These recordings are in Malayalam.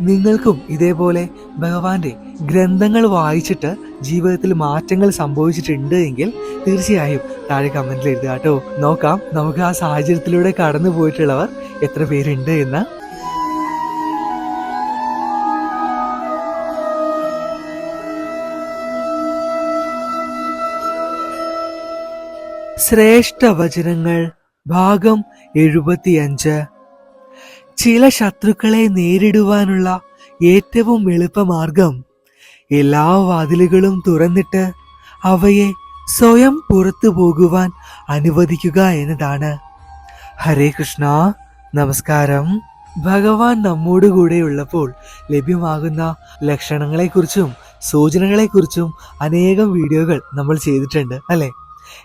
നിങ്ങൾക്കും ഇതേപോലെ ഭഗവാന്റെ ഗ്രന്ഥങ്ങൾ വായിച്ചിട്ട് ജീവിതത്തിൽ മാറ്റങ്ങൾ സംഭവിച്ചിട്ടുണ്ട് എങ്കിൽ തീർച്ചയായും താഴെ കമന്റിൽ എഴുതുക കേട്ടോ. നോക്കാം നമുക്ക് ആ സാഹചര്യത്തിലൂടെ കടന്നു പോയിട്ടുള്ളവർ എത്ര പേരുണ്ട് എന്ന്. ശ്രേഷ്ഠ വചനങ്ങൾ ഭാഗം എഴുപത്തിയഞ്ച്. ചില ശത്രുക്കളെ നേരിടുവാനുള്ള ഏറ്റവും എളുപ്പമാർഗം എല്ലാ വാതിലുകളും തുറന്നിട്ട് അവയെ സ്വയം പുറത്തു പോകുവാൻ അനുവദിക്കുക എന്നതാണ്. ഹരേ കൃഷ്ണ. നമസ്കാരം. ഭഗവാൻ നമ്മോട് കൂടെ ഉള്ളപ്പോൾ ലഭ്യമാകുന്ന ലക്ഷണങ്ങളെക്കുറിച്ചും സൂചനകളെക്കുറിച്ചും അനേകം വീഡിയോകൾ നമ്മൾ ചെയ്തിട്ടുണ്ട് അല്ലേ?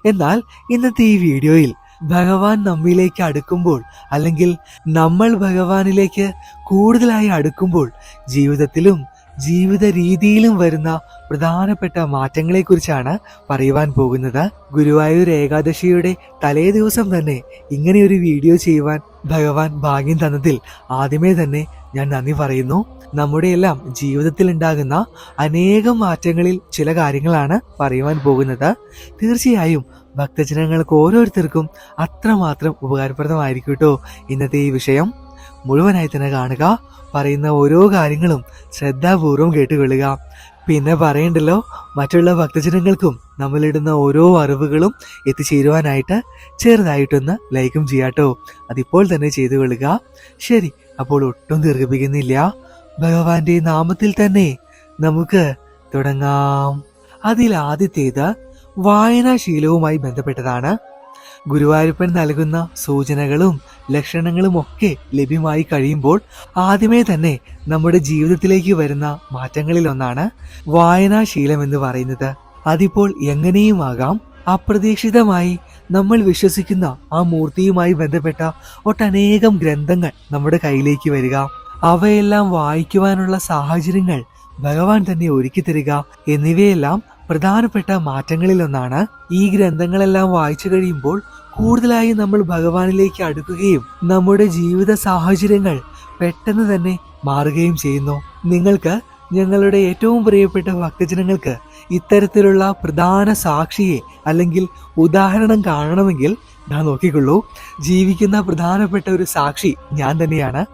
എന്നാൽ ഇന്നത്തെ ഈ വീഡിയോയിൽ ഭഗവാൻ നമ്മിലേക്ക് അടുക്കുമ്പോൾ അല്ലെങ്കിൽ നമ്മൾ ഭഗവാനിലേക്ക് കൂടുതലായി അടുക്കുമ്പോൾ ജീവിതത്തിലും ജീവിത രീതിയിലും വരുന്ന പ്രധാനപ്പെട്ട മാറ്റങ്ങളെക്കുറിച്ചാണ് പറയുവാൻ പോകുന്നത്. ഗുരുവായൂർ ഏകാദശിയുടെ തലേ ദിവസം തന്നെ ഇങ്ങനെ ഒരു വീഡിയോ ചെയ്യുവാൻ ഭഗവാൻ ഭാഗ്യം തന്നതിൽ ആദ്യമേ തന്നെ ഞാൻ നന്ദി പറയുന്നു. നമ്മുടെ എല്ലാം ജീവിതത്തിൽ ഉണ്ടാകുന്ന അനേകം മാറ്റങ്ങളിൽ ചില കാര്യങ്ങളാണ് പറയുവാൻ പോകുന്നത്. തീർച്ചയായും ഭക്തജനങ്ങൾക്ക് ഓരോരുത്തർക്കും അത്രമാത്രം ഉപകാരപ്രദമായിരിക്കും കേട്ടോ ഇന്നത്തെ ഈ വിഷയം. മുഴുവനായി തന്നെ കാണുക പറയുന്ന ഓരോ കാര്യങ്ങളും ശ്രദ്ധാപൂർവം കേട്ടുകൊള്ളുക. പിന്നെ പറയണ്ടല്ലോ മറ്റുള്ള ഭക്തജനങ്ങൾക്കും നമ്മളിടുന്ന ഓരോ അറിവുകളും എത്തിച്ചേരുവാനായിട്ട് ചെറുതായിട്ടൊന്ന് ലൈക്കും ചെയ്യാട്ടോ അതിപ്പോൾ തന്നെ ചെയ്തു കൊള്ളുക ശരി അപ്പോൾ ഒട്ടും ദീർഘിപ്പിക്കുന്നില്ല. ഭഗവാന്റെ നാമത്തിൽ തന്നെ നമുക്ക് തുടങ്ങാം. അതിൽ ആദ്യത്തേത് വായനാശീലവുമായി ബന്ധപ്പെട്ടതാണ്. ഗുരുവായൂരപ്പൻ നൽകുന്ന സൂചനകളും ലക്ഷണങ്ങളും ഒക്കെ ലഭ്യമായി കഴിയുമ്പോൾ ആദ്യമേ തന്നെ നമ്മുടെ ജീവിതത്തിലേക്ക് വരുന്ന മാറ്റങ്ങളിൽ ഒന്നാണ് വായനാശീലം എന്ന് പറയുന്നത്. അതിപ്പോൾ എങ്ങനെയുമാകാം? അപ്രതീക്ഷിതമായി നമ്മൾ വിശ്വസിക്കുന്ന ആ മൂർത്തിയുമായി ബന്ധപ്പെട്ട ഒട്ടനേകം ഗ്രന്ഥങ്ങൾ നമ്മുടെ കയ്യിലേക്ക് വരിക. അവയെല്ലാം വായിക്കുവാനുള്ള സാഹചര്യങ്ങൾ ഭഗവാൻ തന്നെ ഒരുക്കി തരിക എന്നിവയെല്ലാം പ്രധാനപ്പെട്ട മാറ്റങ്ങളിലൊന്നാണ്. ഈ ഗ്രന്ഥങ്ങളെല്ലാം വായിച്ചു കഴിയുമ്പോൾ കൂടുതലായി നമ്മൾ ഭഗവാനിലേക്ക് അടുക്കുകയും നമ്മുടെ ജീവിത സാഹചര്യങ്ങൾ പെട്ടെന്ന് തന്നെ മാറുകയും ചെയ്യുന്നു. നിങ്ങൾക്ക് ഞങ്ങളുടെ ഏറ്റവും പ്രിയപ്പെട്ട ഭക്തജനങ്ങൾക്ക് ഇത്തരത്തിലുള്ള പ്രധാന സാക്ഷിയെ അല്ലെങ്കിൽ ഉദാഹരണം കാണണമെങ്കിൽ ഞാൻ നോക്കിക്കൊള്ളൂ. ജീവിക്കുന്ന പ്രധാനപ്പെട്ട ഒരു സാക്ഷി ഞാൻ തന്നെയാണ്.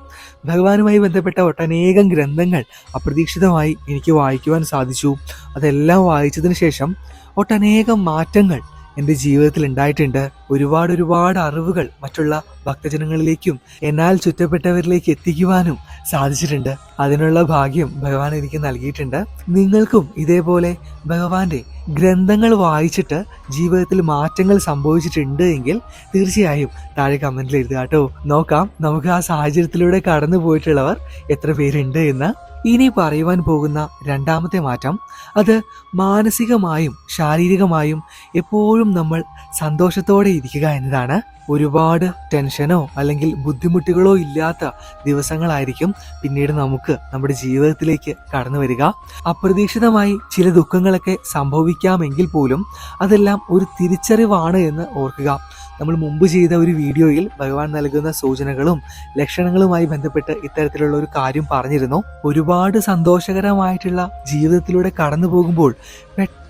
ഭഗവാനുമായി ബന്ധപ്പെട്ട ഒട്ടനേകം ഗ്രന്ഥങ്ങൾ അപ്രതീക്ഷിതമായി എനിക്ക് വായിക്കുവാൻ സാധിച്ചു. അതെല്ലാം വായിച്ചതിന് ശേഷം ഒട്ടനേകം മാറ്റങ്ങൾ എന്റെ ജീവിതത്തിൽ ഉണ്ടായിട്ടുണ്ട് ഒരുപാട് ഒരുപാട് അറിവുകൾ മറ്റുള്ള ഭക്തജനങ്ങളിലേക്കും എന്നാൽ ചുറ്റപ്പെട്ടവരിലേക്ക് എത്തിക്കുവാനും സാധിച്ചിട്ടുണ്ട്. അതിനുള്ള ഭാഗ്യം ഭഗവാൻ എനിക്ക് നൽകിയിട്ടുണ്ട്. നിങ്ങൾക്കും ഇതേപോലെ ഭഗവാന്റെ ഗ്രന്ഥങ്ങൾ വായിച്ചിട്ട് ജീവിതത്തിൽ മാറ്റങ്ങൾ സംഭവിച്ചിട്ടുണ്ട് എങ്കിൽ തീർച്ചയായും താഴെ കമന്റിൽ എഴുതുക കേട്ടോ. നോക്കാം നമുക്ക് ആ സാഹചര്യത്തിലൂടെ കടന്നു പോയിട്ടുള്ളവർ എത്ര പേരുണ്ട് എന്ന്. ഇനി പറയുവാൻ പോകുന്ന രണ്ടാമത്തെ മാറ്റം അത് മാനസികമായും ശാരീരികമായും എപ്പോഴും നമ്മൾ സന്തോഷത്തോടെ ഇരിക്കുക എന്നതാണ്. ഒരുപാട് ടെൻഷനോ അല്ലെങ്കിൽ ബുദ്ധിമുട്ടുകളോ ഇല്ലാത്ത ദിവസങ്ങളായിരിക്കും പിന്നീട് നമുക്ക് നമ്മുടെ ജീവിതത്തിലേക്ക് കടന്നു വരിക. അപ്രതീക്ഷിതമായി ചില ദുഃഖങ്ങളൊക്കെ സംഭവിക്കാമെങ്കിൽ പോലും അതെല്ലാം ഒരു തിരിച്ചറിവാണ് എന്ന് ഓർക്കുക. നമ്മൾ മുമ്പ് ചെയ്ത ഒരു വീഡിയോയിൽ ഭഗവാൻ നൽകുന്ന സൂചനകളും ലക്ഷണങ്ങളുമായി ബന്ധപ്പെട്ട് ഇത്തരത്തിലുള്ള ഒരു കാര്യം പറഞ്ഞിരുന്നു. ഒരുപാട് സന്തോഷകരമായിട്ടുള്ള ജീവിതത്തിലൂടെ കടന്നു പോകുമ്പോൾ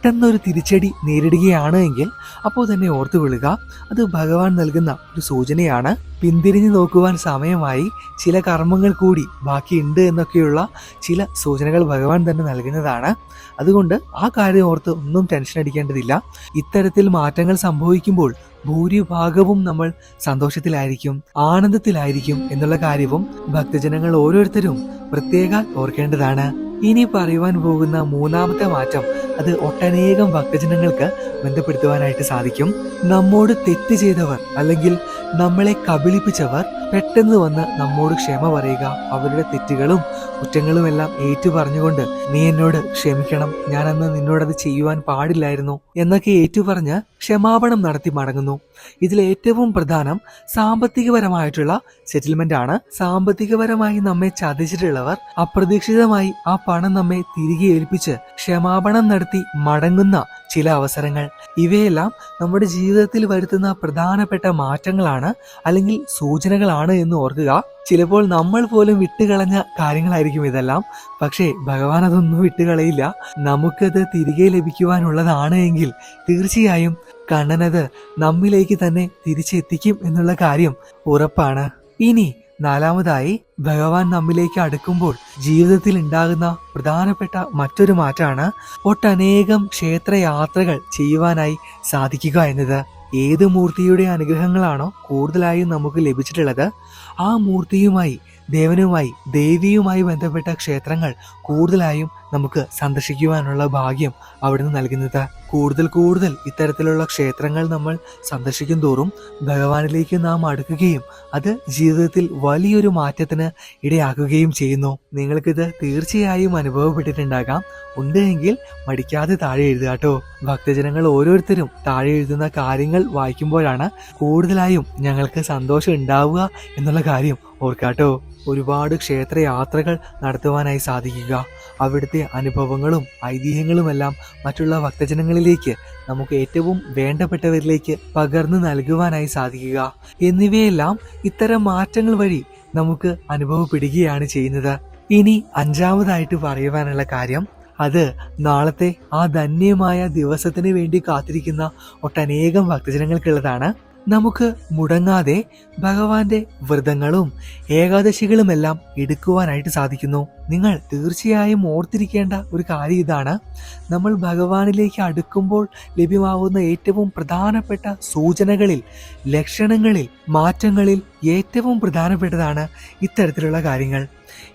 പെട്ടെന്നൊരു തിരിച്ചടി നേരിടുകയാണ് എങ്കിൽ അപ്പോൾ തന്നെ ഓർത്തു വിളുക. അത് ഭഗവാൻ നൽകുന്ന ഒരു സൂചനയാണ്. പിന്തിരിഞ്ഞു നോക്കുവാൻ സമയമായി ചില കർമ്മങ്ങൾ കൂടി ബാക്കിയുണ്ട് എന്നൊക്കെയുള്ള ചില സൂചനകൾ ഭഗവാൻ തന്നെ നൽകുന്നതാണ്. അതുകൊണ്ട് ആ കാര്യം ഓർത്ത് ഒന്നും ടെൻഷൻ അടിക്കേണ്ടതില്ല. ഇത്തരത്തിൽ മാറ്റങ്ങൾ സംഭവിക്കുമ്പോൾ ഭൂരിഭാഗവും നമ്മൾ സന്തോഷത്തിലായിരിക്കും ആനന്ദത്തിലായിരിക്കും എന്നുള്ള കാര്യവും ഭക്തജനങ്ങൾ ഓരോരുത്തരും പ്രത്യേക ഓർക്കേണ്ടതാണ്. ഇനി പറയുവാൻ പോകുന്ന മൂന്നാമത്തെ മാറ്റം അത് ഒട്ടനേകം ഭക്തജനങ്ങൾക്ക് ബന്ധപ്പെടുത്തുവാനായിട്ട് സാധിക്കും. നമ്മോട് തെറ്റ് ചെയ്തവർ അല്ലെങ്കിൽ നമ്മളെ കബളിപ്പിച്ചവർ പെട്ടെന്ന് വന്ന് നമ്മോട് ക്ഷമ പറയുക. അവരുടെ തെറ്റുകളും കുറ്റങ്ങളും എല്ലാം ഏറ്റു പറഞ്ഞുകൊണ്ട് നീ എന്നോട് ക്ഷമിക്കണം. ഞാനന്ന് നിന്നോടത് ചെയ്യുവാൻ പാടില്ലായിരുന്നു എന്നൊക്കെ ഏറ്റു പറഞ്ഞ് ക്ഷമാപണം നടത്തി മടങ്ങുന്നു. ഇതിൽ ഏറ്റവും പ്രധാനം സാമ്പത്തികപരമായിട്ടുള്ള സെറ്റിൽമെന്റ് ആണ്. സാമ്പത്തികപരമായി നമ്മെ ചതിച്ചിട്ടുള്ളവർ അപ്രതീക്ഷിതമായി ആ പണം നമ്മെ തിരികെ ഏൽപ്പിച്ച് ക്ഷമാപണം നടത്തി മടങ്ങുന്ന ചില അവസരങ്ങൾ. ഇവയെല്ലാം നമ്മുടെ ജീവിതത്തിൽ വരുത്തുന്ന പ്രധാനപ്പെട്ട മാറ്റങ്ങളാണ് അല്ലെങ്കിൽ സൂചനകളാണ് എന്ന് ഓർക്കുക. ചിലപ്പോൾ നമ്മൾ പോലും വിട്ടുകളഞ്ഞ കാര്യങ്ങളായിരിക്കും ഇതെല്ലാം. പക്ഷേ ഭഗവാൻ അതൊന്നും വിട്ടുകളയില്ല. നമുക്കത് തിരികെ ലഭിക്കുവാനുള്ളതാണ് എങ്കിൽ തീർച്ചയായും കണ്ണനത് നമ്മിലേക്ക് തന്നെ തിരിച്ചെത്തിക്കും എന്നുള്ള കാര്യം ഉറപ്പാണ്. ഇനി നാലാമതായി ഭഗവാൻ നമ്മിലേക്ക് അടുക്കുമ്പോൾ ജീവിതത്തിൽ ഉണ്ടാകുന്ന പ്രധാനപ്പെട്ട മറ്റൊരു മാറ്റമാണ് ഒട്ടനേകം ക്ഷേത്രയാത്രകൾ ചെയ്യുവാനായി സാധിക്കുക എന്നത്. ഏത് മൂർത്തിയുടെ അനുഗ്രഹങ്ങളാണോ കൂടുതലായും നമുക്ക് ലഭിച്ചിട്ടുള്ളത്. ആ മൂർത്തിയുമായി ദേവനുമായി ദേവിയുമായി ബന്ധപ്പെട്ട ക്ഷേത്രങ്ങൾ കൂടുതലായും നമുക്ക് സന്ദർശിക്കുവാനുള്ള ഭാഗ്യം അവിടുന്ന് നൽകുന്നത്. കൂടുതൽ കൂടുതൽ ഇത്തരത്തിലുള്ള ക്ഷേത്രങ്ങൾ നമ്മൾ സന്ദർശിക്കും തോറും ഭഗവാനിലേക്ക് നാം അടുക്കുകയും അത് ജീവിതത്തിൽ വലിയൊരു മാറ്റത്തിന് ഇടയാക്കുകയും ചെയ്യുന്നു. നിങ്ങൾക്കിത് തീർച്ചയായും അനുഭവപ്പെട്ടിട്ടുണ്ടാകാം. ഉണ്ട് എങ്കിൽ മടിക്കാതെ താഴെ എഴുതുക കേട്ടോ. ഭക്തജനങ്ങൾ ഓരോരുത്തരും താഴെ എഴുതുന്ന കാര്യങ്ങൾ വായിക്കുമ്പോഴാണ് കൂടുതലായും ഞങ്ങൾക്ക് സന്തോഷം ഉണ്ടാവുക എന്നുള്ള കാര്യം ഓർക്കാട്ടോ ഒരുപാട് ക്ഷേത്രയാത്രകൾ നടത്തുവാനായി സാധിക്കുക. അവിടുത്തെ അനുഭവങ്ങളും ഐതിഹ്യങ്ങളുമെല്ലാം മറ്റുള്ള ഭക്തജനങ്ങളിലേക്ക് നമുക്ക് ഏറ്റവും വേണ്ടപ്പെട്ടവരിലേക്ക് പകർന്നു നൽകുവാനായി സാധിക്കുക. എന്നിവയെല്ലാം ഇത്തരം മാറ്റങ്ങൾ വഴി നമുക്ക് അനുഭവപ്പെടുകയാണ് ചെയ്യുന്നത്. ഇനി അഞ്ചാമതായിട്ട് പറയുവാനുള്ള കാര്യം അത് നാളത്തെ ആ ധന്യമായ ദിവസത്തിന് വേണ്ടി കാത്തിരിക്കുന്ന ഒട്ടനേകം ഭക്തജനങ്ങൾക്കുള്ളതാണ്. നമുക്ക് മുടങ്ങാതെ ഭഗവാന്റെ വ്രതങ്ങളും ഏകാദശികളുമെല്ലാം എടുക്കുവാനായിട്ട് സാധിക്കുന്നു. നിങ്ങൾ തീർച്ചയായും ഓർത്തിരിക്കേണ്ട ഒരു കാര്യം ഇതാണ്. നമ്മൾ ഭഗവാനിലേക്ക് അടുക്കുമ്പോൾ ലഭ്യമാവുന്ന ഏറ്റവും പ്രധാനപ്പെട്ട സൂചനകളിൽ ലക്ഷണങ്ങളിൽ മാറ്റങ്ങളിൽ ഏറ്റവും പ്രധാനപ്പെട്ടതാണ് ഇത്തരത്തിലുള്ള കാര്യങ്ങൾ.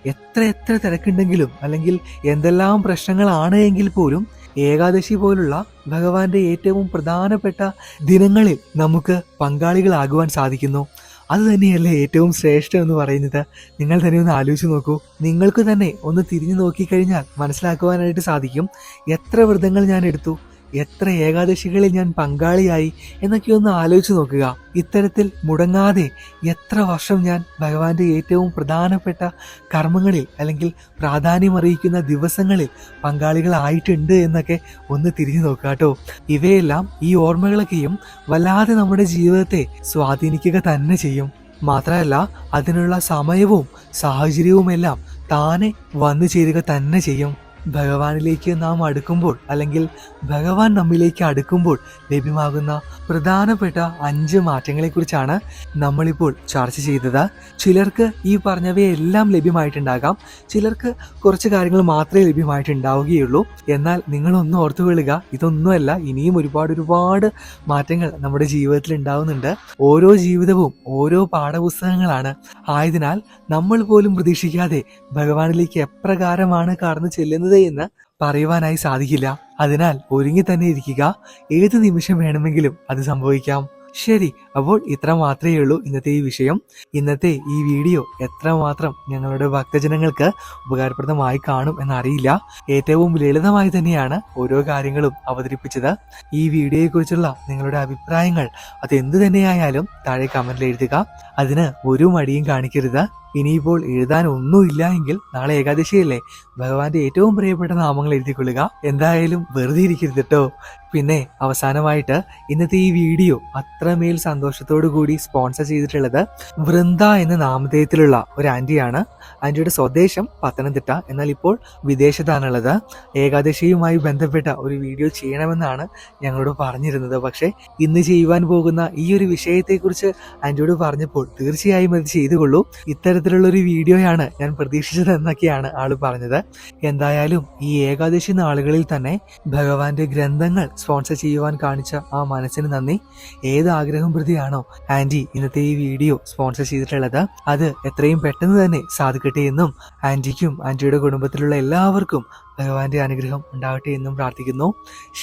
എത്ര എത്ര തിരക്കുണ്ടെങ്കിലും അല്ലെങ്കിൽ എന്തെല്ലാം പ്രശ്നങ്ങളാണ് എങ്കിൽ പോലും ഏകാദശി പോലുള്ള ഭഗവാന്റെ ഏറ്റവും പ്രധാനപ്പെട്ട ദിനങ്ങളിൽ നമുക്ക് പങ്കാളികളാകുവാൻ സാധിക്കുന്നു. അത് തന്നെയല്ലേ ഏറ്റവും ശ്രേഷ്ഠം എന്ന് പറയുന്നത്. നിങ്ങൾ തന്നെ ഒന്ന് ആലോചിച്ച് നോക്കൂ. നിങ്ങൾക്ക് തന്നെ ഒന്ന് തിരിഞ്ഞു നോക്കിക്കഴിഞ്ഞാൽ മനസ്സിലാക്കുവാനായിട്ട് സാധിക്കും. എത്ര വ്രതങ്ങൾ ഞാൻ എടുത്തു? എത്ര ഏകാദശികളിൽ ഞാൻ പങ്കാളിയായി എന്നൊക്കെ ഒന്ന് ആലോചിച്ച് നോക്കുക. ഇത്തരത്തിൽ മുടങ്ങാതെ എത്ര വർഷം ഞാൻ ഭഗവാന്റെ ഏറ്റവും പ്രധാനപ്പെട്ട കർമ്മങ്ങളിൽ അല്ലെങ്കിൽ പ്രാധാന്യമറിയിക്കുന്ന ദിവസങ്ങളിൽ പങ്കാളികളായിട്ടുണ്ട് എന്നൊക്കെ ഒന്ന് തിരിഞ്ഞു നോക്കുക കേട്ടോ. ഇവയെല്ലാം ഈ ഓർമ്മകളൊക്കെയും വല്ലാതെ നമ്മുടെ ജീവിതത്തെ സ്വാധീനിക്കുക തന്നെ ചെയ്യും. മാത്രമല്ല അതിനുള്ള സമയവും സാഹചര്യവുമെല്ലാം താനെ വന്നു ചേരുക തന്നെ ചെയ്യും. ഭഗവാനിലേക്ക് നാം അടുക്കുമ്പോൾ അല്ലെങ്കിൽ ഭഗവാൻ നമ്മിലേക്ക് അടുക്കുമ്പോൾ ലഭ്യമാകുന്ന പ്രധാനപ്പെട്ട അഞ്ച് മാറ്റങ്ങളെക്കുറിച്ചാണ് നമ്മളിപ്പോൾ ചർച്ച ചെയ്തത്. ചിലർക്ക് ഈ പറഞ്ഞവയെല്ലാം ലഭ്യമായിട്ടുണ്ടാകാം. ചിലർക്ക് കുറച്ച് കാര്യങ്ങൾ മാത്രമേ ലഭ്യമായിട്ടുണ്ടാവുകയുള്ളൂ. എന്നാൽ നിങ്ങളൊന്ന് ഓർത്തുകൊള്ളുക ഇതൊന്നുമല്ല ഇനിയും ഒരുപാട് ഒരുപാട് മാറ്റങ്ങൾ നമ്മുടെ ജീവിതത്തിൽ ഉണ്ടാവുന്നുണ്ട്. ഓരോ ജീവിതവും ഓരോ പാഠപുസ്തകങ്ങളാണ്. ആയതിനാൽ നമ്മൾ പോലും പ്രതീക്ഷിക്കാതെ ഭഗവാനിലേക്ക് എപ്രകാരമാണ് കടന്നു ചെല്ലുന്നത് എന്ന് പറയുവാനായി സാധിക്കില്ല. അതിനാൽ ഒരുങ്ങി തന്നെ ഇരിക്കുക. ഏത് നിമിഷം വേണമെങ്കിലും അത് സംഭവിക്കാം. ശരി അപ്പോൾ ഇത്ര മാത്രമേ ഉള്ളൂ ഇന്നത്തെ ഈ വിഷയം. ഇന്നത്തെ ഈ വീഡിയോ എത്രമാത്രം ഞങ്ങളുടെ ഭക്തജനങ്ങൾക്ക് ഉപകാരപ്രദമായി കാണും എന്നറിയില്ല. ഏറ്റവും ലളിതമായി തന്നെയാണ് ഓരോ കാര്യങ്ങളും അവതരിപ്പിച്ചത്. ഈ വീഡിയോയെക്കുറിച്ചുള്ള നിങ്ങളുടെ അഭിപ്രായങ്ങൾ അത് എന്തു തന്നെയായാലും താഴെ കമന്റിൽ എഴുതുക. അതിന് ഒരു മടിയും കാണിക്കരുത്. ഇനിയിപ്പോൾ എഴുതാൻ ഒന്നുമില്ല എങ്കിൽ നാളെ ഏകാദശിയല്ലേ? ഭഗവാന്റെ ഏറ്റവും പ്രിയപ്പെട്ട നാമങ്ങൾ എഴുതിക്കൊള്ളുക. എന്തായാലും വെറുതെ ഇരിക്കരുത് കേട്ടോ പിന്നെ അവസാനമായിട്ട് ഇന്നത്തെ ഈ വീഡിയോ അത്രമേൽ സന്തോഷത്തോടു കൂടി സ്പോൺസർ ചെയ്തിട്ടുള്ളത് വൃന്ദ എന്ന നാമധേയത്തിലുള്ള ഒരു ആന്റിയാണ്. ആന്റിയുടെ സ്വദേശം പത്തനംതിട്ട. എന്നാൽ ഇപ്പോൾ വിദേശത്താണുള്ളത്. ഏകാദശിയുമായി ബന്ധപ്പെട്ട ഒരു വീഡിയോ ചെയ്യണമെന്നാണ് ഞങ്ങളോട് പറഞ്ഞിരുന്നത്. പക്ഷേ ഇന്ന് ചെയ്യുവാൻ പോകുന്ന ഈ ഒരു വിഷയത്തെക്കുറിച്ച് ആന്റിയോട് പറഞ്ഞപ്പോൾ തീർച്ചയായും അത് ചെയ്തുകൊള്ളൂ. ഇത്തരത്തിലുള്ള ഒരു വീഡിയോയാണ് ഞാൻ പ്രതീക്ഷിച്ചത് എന്നൊക്കെയാണ് ആൾ പറഞ്ഞത്. എന്തായാലും ഈ ഏകാദശി നാളുകളിൽ തന്നെ ഭഗവാന്റെ ഗ്രന്ഥങ്ങൾ സ്പോൺസർ ചെയ്യുവാൻ കാണിച്ച ആ മനസ്സിന് നന്ദി. ഏത് ആഗ്രഹം പ്രതിയാണോ? ആന്റി ഇന്നത്തെ ഈ വീഡിയോ സ്പോൺസർ ചെയ്തിട്ടുള്ളത് അത് എത്രയും പെട്ടെന്ന് തന്നെ സാധിക്കട്ടെ എന്നും ആന്റിക്കും ആന്റിയുടെ കുടുംബത്തിലുള്ള എല്ലാവർക്കും ഭഗവാന്റെ അനുഗ്രഹം ഉണ്ടാവട്ടെ എന്നും പ്രാർത്ഥിക്കുന്നു.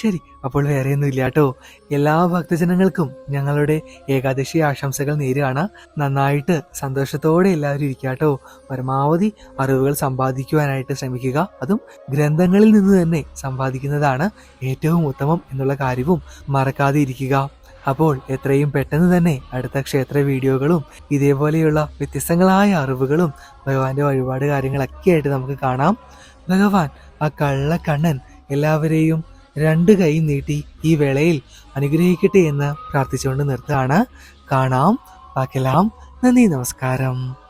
ശരി അപ്പോൾ വേറെ ഒന്നും ഇല്ല കേട്ടോ. എല്ലാ ഭക്തജനങ്ങൾക്കും ഞങ്ങളുടെ ഏകാദശി ആശംസകൾ നേരുകയാണ്. നന്നായിട്ട് സന്തോഷത്തോടെ എല്ലാവരും ഇരിക്കാട്ടോ പരമാവധി അറിവുകൾ സമ്പാദിക്കുവാനായിട്ട് ശ്രമിക്കുക. അതും ഗ്രന്ഥങ്ങളിൽ നിന്ന് തന്നെ സമ്പാദിക്കുന്നതാണ് ഏറ്റവും ഉത്തമം എന്നുള്ള കാര്യവും മറക്കാതെ ഇരിക്കുക. അപ്പോൾ എത്രയും പെട്ടെന്ന് തന്നെ അടുത്ത ക്ഷേത്ര വീഡിയോകളും ഇതേപോലെയുള്ള വ്യത്യസ്തങ്ങളായ അറിവുകളും ഭഗവാന്റെ വഴിപാട് കാര്യങ്ങളൊക്കെ ആയിട്ട് നമുക്ക് കാണാം. ഭഗവാൻ ആ കള്ളക്കണ്ണൻ എല്ലാവരെയും രണ്ട് കൈ നീട്ടി ഈ വേളയിൽ അനുഗ്രഹിക്കട്ടെ എന്ന് പ്രാർത്ഥിച്ചുകൊണ്ട് നിർത്തുകയാണ്. കാണാം. ബാക്കെല്ലാം നന്ദി. നമസ്കാരം.